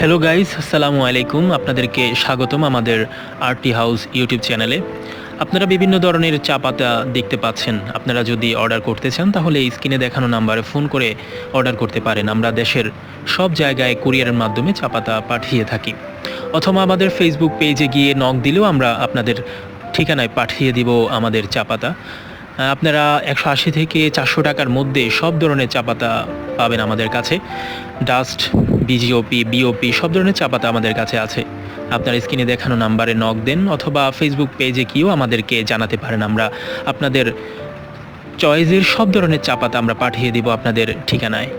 Hello guys আসসালামু আলাইকুম। আপনাদেরকে স্বাগতম আমাদের আরটি হাউস ইউটিউব চ্যানেলে আপনারা বিভিন্ন ধরনের চা পাতা দেখতে পাচ্ছেন। আপনারা যদি অর্ডার করতে চান, তাহলে এই স্ক্রিনে দেখানো নাম্বারে ফোন করে অর্ডার করতে পারেন। আমরা দেশের সব জায়গায় কুরিয়ারের মাধ্যমে চা পাতা পাঠিয়ে থাকি। অথবা আমাদের ফেসবুক পেজে গিয়ে নক দিলেও আমরা আপনাদের ঠিকানায় পাঠিয়ে দিব আমাদের চা পাতা আপনারা একশো আশি থেকে চারশো টাকার মধ্যে সব ধরনের চা পাতা পাবেন আমাদের কাছে। ডাস্ট বিজিওপি বিওপি সব ধরনের চা পাতা আমাদের কাছে আছে। আপনার স্ক্রিনে দেখানো নাম্বারে নক দেন অথবা ফেসবুক পেজে কিও আমাদেরকে জানাতে পারেন। আমরা আপনাদের চয়েসের সব ধরনের চা পাতা আমরা পাঠিয়ে দিব আপনাদের ঠিকানায়।